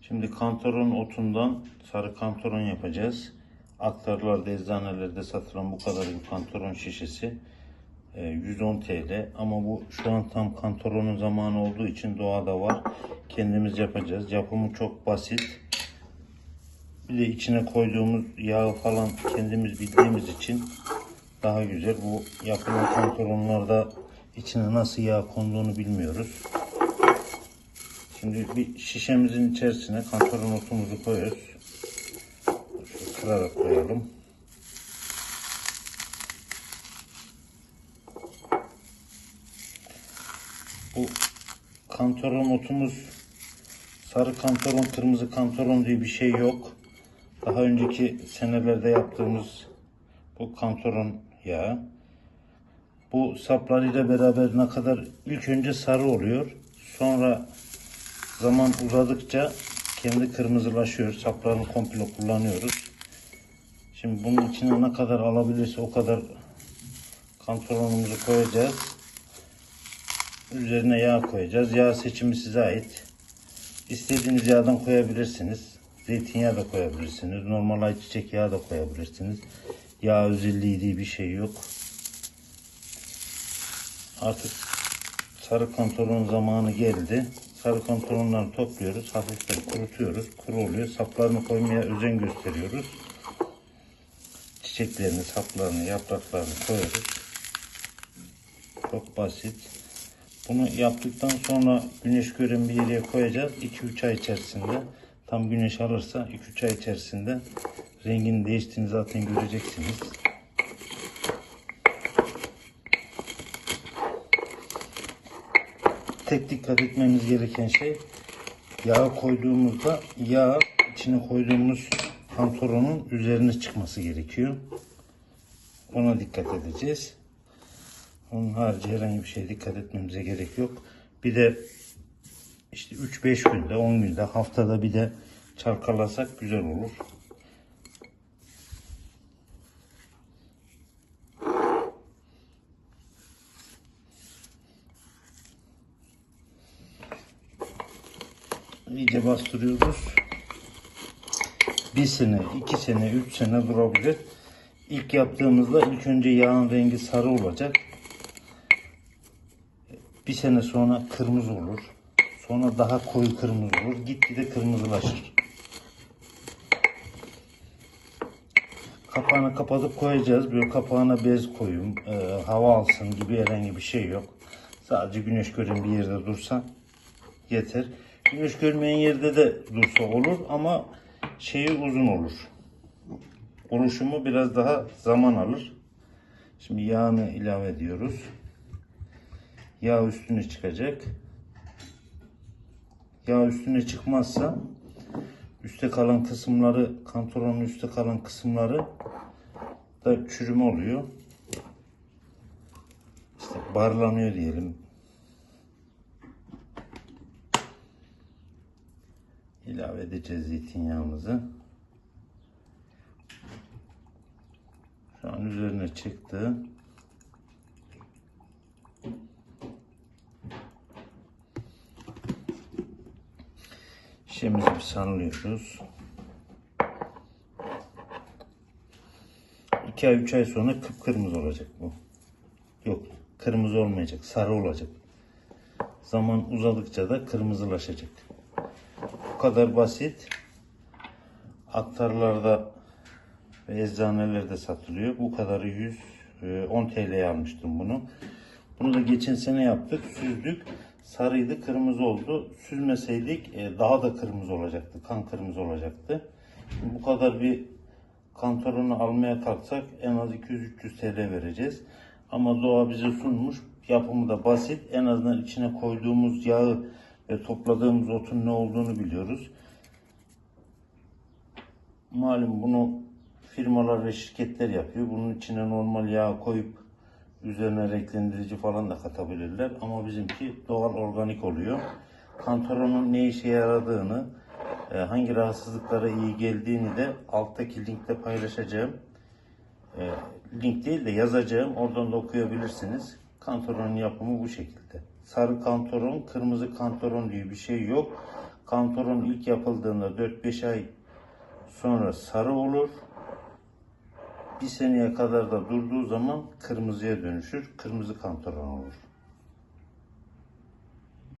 Şimdi kantaron otundan sarı kantaron yapacağız. Aktarlarda, eczanelerde satılan bu kadar bir kantaron şişesi e, 110 TL. Ama bu şu an tam kantaronun zamanı olduğu için doğada var. Kendimiz yapacağız. Yapımı çok basit. Bir de içine koyduğumuz yağı falan kendimiz bildiğimiz için daha güzel. Bu yapılan kantaronlarda içine nasıl yağ konduğunu bilmiyoruz. Şimdi bir şişemizin içerisine kantaron otumuzu koyuyoruz. Şöyle kırarak koyalım. Bu kantaron otumuz sarı kantaron, kırmızı kantaron diye bir şey yok. Daha önceki senelerde yaptığımız bu kantaron yağı. Bu saplarıyla beraber ne kadar ilk önce sarı oluyor. Sonra zaman uzadıkça kendi kırmızılaşıyor. Saplarını komple kullanıyoruz. Şimdi bunun içine ne kadar alabilirse o kadar kantaronumuzu koyacağız. Üzerine yağ koyacağız. Yağ seçimi size ait. İstediğiniz yağdan koyabilirsiniz. Zeytinyağı da koyabilirsiniz. Normal ayçiçek yağı da koyabilirsiniz. Yağ özelliği diye bir şey yok. Artık sarı kantaron zamanı geldi. Sarı kantaronları topluyoruz. Hafiften kurutuyoruz. Kuru oluyor. Saplarını koymaya özen gösteriyoruz. Çiçeklerini, saplarını, yapraklarını koyuyoruz. Çok basit. Bunu yaptıktan sonra güneş gören bir yere koyacağız. 2-3 ay içerisinde tam güneş alırsa 2-3 ay içerisinde renginin değiştiğini zaten göreceksiniz. Tek dikkat etmemiz gereken şey yağ koyduğumuzda yağ içine koyduğumuz kantoronun üzerine çıkması gerekiyor. Ona dikkat edeceğiz. Onun harici herhangi bir şeye dikkat etmemize gerek yok. Bir de işte 3-5 günde, 10 günde, haftada bir de çalkalasak güzel olur. İyice bastırıyoruz. Bir sene, iki sene, üç sene durabilir. İlk yaptığımızda ilk önce yağın rengi sarı olacak. Bir sene sonra kırmızı olur. Sonra daha koyu kırmızı olur. Gitgide kırmızılaşır. Kapağını kapatıp koyacağız. Böyle kapağına bez koyun, e, hava alsın gibi herhangi bir şey yok. Sadece güneş gören bir yerde dursa yeter. Güneş görmeyen yerde de dursa olur ama şeyi uzun olur. Oluşumu biraz daha zaman alır. Şimdi yağını ilave ediyoruz. Yağ üstüne çıkacak. Yağ üstüne çıkmazsa üstte kalan kısımları, kantoronun üstte kalan kısımları da çürüme oluyor. İşte barlanıyor diyelim. İlave edeceğiz zeytinyağımızı. Şu an üzerine çıktı. Şişemizi bir sarılıyoruz. 2 ay 3 ay sonra kıpkırmızı olacak bu. Yok kırmızı olmayacak sarı olacak. Zaman uzadıkça da kırmızılaşacak. Bu kadar basit. Aktarlarda ve eczanelerde satılıyor. Bu kadarı 110 TL'ye almıştım bunu. Bunu da geçen sene yaptık. Süzdük. Sarıydı, kırmızı oldu. Süzmeseydik e, daha da kırmızı olacaktı. Kan kırmızı olacaktı. Bu kadar bir kantorunu almaya kalksak en az 200-300 TL vereceğiz. Ama doğa bize sunmuş. Yapımı da basit. En azından içine koyduğumuz yağı ve topladığımız otun ne olduğunu biliyoruz. Malum bunu firmalar ve şirketler yapıyor. Bunun içine normal yağ koyup üzerine renklendirici falan da katabilirler. Ama bizimki doğal organik oluyor. Kantaronun ne işe yaradığını, e, hangi rahatsızlıklara iyi geldiğini de alttaki linkte paylaşacağım. E, link değil de yazacağım. Oradan da okuyabilirsiniz. Kantaronun yapımı bu şekilde. Sarı kantaron, kırmızı kantaron diye bir şey yok. Kantoron ilk yapıldığında 4-5 ay sonra sarı olur. Bir seneye kadar da durduğu zaman kırmızıya dönüşür. Kırmızı kantoron olur.